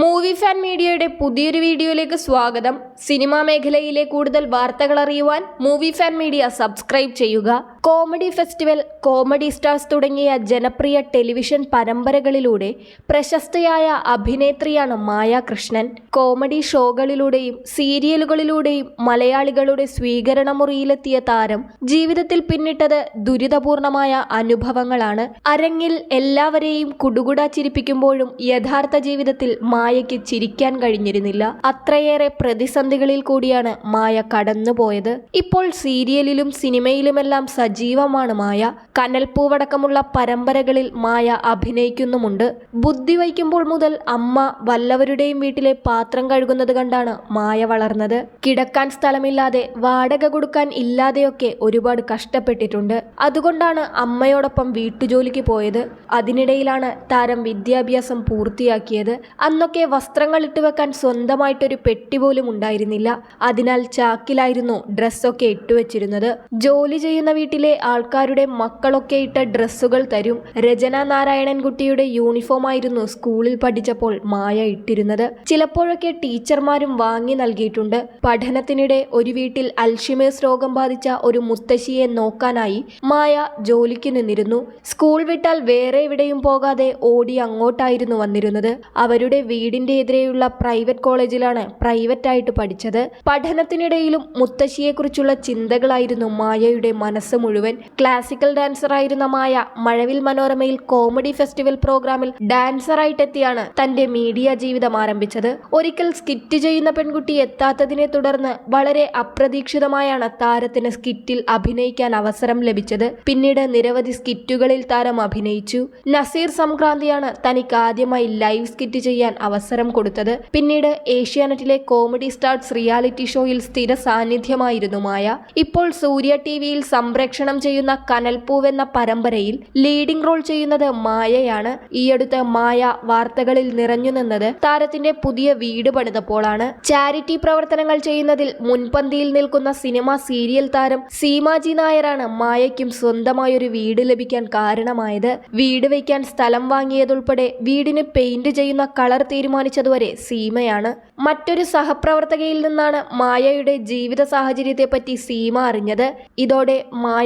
Movie fan മീഡിയയുടെ പുതിയൊരു വീഡിയോയിലേക്ക് സ്വാഗതം. സിനിമാ മേഖലയിലെ കൂടുതൽ വാർത്തകൾ അറിയുവാൻ മൂവി ഫാൻ മീഡിയ സബ്സ്ക്രൈബ് ചെയ്യുക. കോമഡി ഫെസ്റ്റിവൽ കോമഡി സ്റ്റാർസ് തുടങ്ങിയ ജനപ്രിയ ടെലിവിഷൻ പരമ്പരകളിലൂടെ പ്രശസ്തയായ അഭിനേത്രിയാണ് മായ കൃഷ്ണൻ. കോമഡി ഷോകളിലൂടെയും സീരിയലുകളിലൂടെയും മലയാളികളുടെ സ്വീകരണ മുറിയിലെത്തിയ താരം ജീവിതത്തിൽ പിന്നിട്ടത് ദുരിതപൂർണമായ അനുഭവങ്ങളാണ്. അരങ്ങിൽ എല്ലാവരെയും കുടുകുട ചിരിപ്പിക്കുമ്പോഴും യഥാർത്ഥ ജീവിതത്തിൽ മായയ്ക്ക് ചിരിക്കാൻ കഴിഞ്ഞിരുന്നില്ല. അത്രയേറെ പ്രതിസന്ധികളിൽ കൂടിയാണ് മായ കടന്നുപോയത്. ഇപ്പോൾ സീരിയലിലും സിനിമയിലുമെല്ലാം സജീവമാണ് മായ. കനൽപ്പൂവടക്കമുള്ള പരമ്പരകളിൽ മായ അഭിനയിക്കുന്നുമുണ്ട്. ബുദ്ധി വയ്ക്കുമ്പോൾ മുതൽ അമ്മ വല്ലവരുടെയും വീട്ടിലെ പാത്രം കഴുകുന്നത് കണ്ടാണ് മായ വളർന്നത്. കിടക്കാൻ സ്ഥലമില്ലാതെ വാടക കൊടുക്കാൻ ഇല്ലാതെയൊക്കെ ഒരുപാട് കഷ്ടപ്പെട്ടിട്ടുണ്ട്. അതുകൊണ്ടാണ് അമ്മയോടൊപ്പം വീട്ടുജോലിക്ക് പോയത്. അതിനിടയിലാണ് താരം വിദ്യാഭ്യാസം പൂർത്തിയാക്കിയത്. അന്നൊക്കെ വസ്ത്രങ്ങൾ ഇട്ട് ഇട്ടുവെക്കാൻ സ്വന്തമായിട്ടൊരു പെട്ടി പോലും ഉണ്ടായിരുന്നില്ല. അതിനാൽ ചാക്കിലായിരുന്നു ഡ്രസ്സൊക്കെ ഇട്ടുവെച്ചിരുന്നത് ജോലി ചെയ്യുന്ന വീട്ടിലെ ആൾക്കാരുടെ മക്കളൊക്കെ ഇട്ട ഡ്രസ്സുകൾ തരും. രചന നാരായണൻകുട്ടിയുടെ യൂണിഫോം ആയിരുന്നു സ്കൂളിൽ പഠിച്ചപ്പോൾ മായ ഇട്ടിരുന്നത്. ചിലപ്പോഴൊക്കെ ടീച്ചർമാരും വാങ്ങി നൽകിയിട്ടുണ്ട്. പഠനത്തിനിടെ ഒരു വീട്ടിൽ അൽഷിമേഴ്സ് രോഗം ബാധിച്ച ഒരു മുത്തശ്ശിയെ നോക്കാനായി മായ ജോലിക്ക് നിന്നിരുന്നു. സ്കൂൾ വിട്ടാൽ വേറെ എവിടെയും പോകാതെ ഓടി അങ്ങോട്ടായിരുന്നു വന്നിരുന്നത്. അവരുടെ വീടിന്റെ എതിരെയുള്ള പ്രൈവറ്റ് കോളേജിലാണ് പ്രൈവറ്റ് ആയിട്ട് പഠിച്ചത്. പഠനത്തിനിടയിലും മുത്തശ്ശിയെക്കുറിച്ചുള്ള ചിന്തകളായിരുന്നു മായയുടെ മനസ്സ് മുഴുവൻ ക്ലാസിക്കൽ ഡാൻസറായിരുന്ന മായ മഴവിൽ മനോരമയിൽ കോമഡി ഫെസ്റ്റിവൽ പ്രോഗ്രാമിൽ ഡാൻസറായിട്ടെത്തിയാണ് തന്റെ മീഡിയ ജീവിതം ആരംഭിച്ചത്. ഒരിക്കൽ സ്കിറ്റ് ചെയ്യുന്ന പെൺകുട്ടി എത്താത്തതിനെ തുടർന്ന് വളരെ അപ്രതീക്ഷിതമായാണ് താരത്തിന് സ്കിറ്റിൽ അഭിനയിക്കാൻ അവസരം ലഭിച്ചത്. പിന്നീട് നിരവധി സ്കിറ്റുകളിൽ താരം അഭിനയിച്ചു. നസീർ സംക്രാന്തിയാണ് തനിക്ക് ആദ്യമായി ലൈവ് സ്കിറ്റ് ചെയ്യാൻ അവസരം കൊടുത്തത്. പിന്നീട് ഏഷ്യാനെറ്റിലെ കോമഡി സ്റ്റാർസ് റിയാലിറ്റി ഷോയിൽ സ്ഥിര സാന്നിധ്യമായിരുന്നു മായ. ഇപ്പോൾ സൂര്യ ടി വിയിൽ സംപ്രേക്ഷണം ചെയ്യുന്ന കനൽപൂവെന്ന പരമ്പരയിൽ ലീഡിംഗ് റോൾ ചെയ്യുന്നത് മായയാണ്. ഈയടുത്ത് മായ വാർത്തകളിൽ നിറഞ്ഞു നിന്നത് താരത്തിന്റെ പുതിയ വീട് പണിതപ്പോഴാണ് ചാരിറ്റി പ്രവർത്തനങ്ങൾ ചെയ്യുന്നതിൽ മുൻപന്തിയിൽ നിൽക്കുന്ന സിനിമ സീരിയൽ താരം സീമാജി നായരാണ് മായയ്ക്കും സ്വന്തമായൊരു വീട് ലഭിക്കാൻ കാരണമായത്. വീട് വയ്ക്കാൻ സ്ഥലം വാങ്ങിയതുൾപ്പെടെ വീടിന് പെയിന്റ് ചെയ്യുന്ന കളർ തീരുമാനിച്ചതുവരെ സീമയാണ്. മറ്റൊരു സഹപ്രവർത്തകയിൽ നിന്നാണ് മായയുടെ ജീവിത സാഹചര്യത്തെപ്പറ്റി സീമ അറിഞ്ഞത്. ഇതോടെ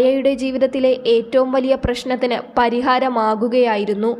മായയുടെ ജീവിതത്തിലെ ഏറ്റവും വലിയ പ്രശ്നത്തിന് പരിഹാരമാകുകയായിരുന്നു.